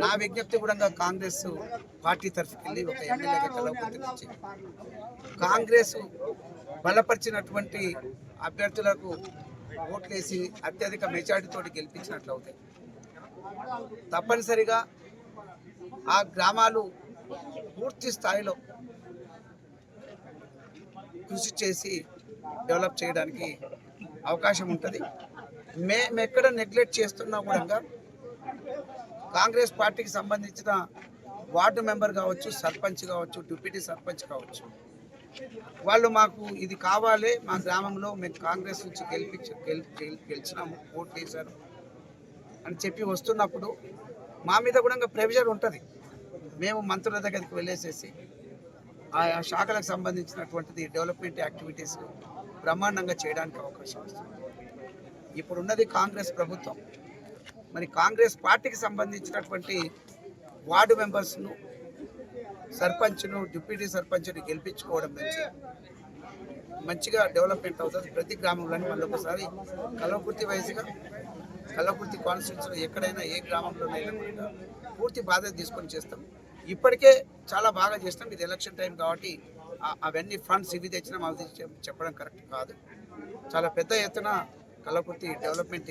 నా విజ్ఞప్తి కూడా కాంగ్రెస్ పార్టీ తరఫుకెళ్ళి ఒక ఎమ్మెల్యేగా కలవకుంటుంది కాంగ్రెస్ బలపరిచినటువంటి అభ్యర్థులకు ఓట్లేసి అత్యధిక మెజార్టీతో గెలిపించినట్లు అవుతాయి తప్పనిసరిగా ఆ గ్రామాలు పూర్తి స్థాయిలో కృషి చేసి డెవలప్ చేయడానికి అవకాశం ఉంటుంది. మేము ఎక్కడ నెగ్లెక్ట్ చేస్తున్నా కూడా కాంగ్రెస్ పార్టీకి సంబంధించిన వార్డు మెంబర్ కావచ్చు సర్పంచ్ కావచ్చు డిప్యూటీ సర్పంచ్ కావచ్చు. వాళ్ళు మాకు ఇది కావాలి మా గ్రామంలో మేము కాంగ్రెస్ నుంచి గెలిపించి గెలిచినాము ఓట్లు వేశారు అని చెప్పి వస్తున్నప్పుడు మా మీద కూడా ఇంకా ప్రెషర్ ఉంటుంది. మేము మంత్రుల దగ్గరికి వెళ్ళేసేసి ఆయా శాఖలకు సంబంధించినటువంటిది డెవలప్మెంట్ యాక్టివిటీస్ బ్రహ్మాండంగా చేయడానికి అవకాశం వస్తుంది. ఇప్పుడున్నది కాంగ్రెస్ ప్రభుత్వం. మరి కాంగ్రెస్ పార్టీకి సంబంధించినటువంటి వార్డు మెంబర్స్ను సర్పంచ్ను డిప్యూటీ సర్పంచ్ను గెలిపించుకోవడం నుంచి మంచిగా డెవలప్మెంట్ అవుతుంది. ప్రతి గ్రామంలోని మళ్ళీ ఒకసారి కలవకుర్తి వయసుగా కలవకుర్తి కాన్స్టిట్యూన్సీలో ఎక్కడైనా ఏ గ్రామంలోనైనా కూడా పూర్తి బాధ్యత తీసుకొని చేస్తాం. ఇప్పటికే చాలా బాగా చేస్తాం. ఇది ఎలక్షన్ టైం కాబట్టి అవన్నీ ఫండ్స్ ఇవి తెచ్చినాం అవి చెప్పడం కరెక్ట్ కాదు. చాలా పెద్ద ఎత్తున కలవకుర్తి డెవలప్మెంట్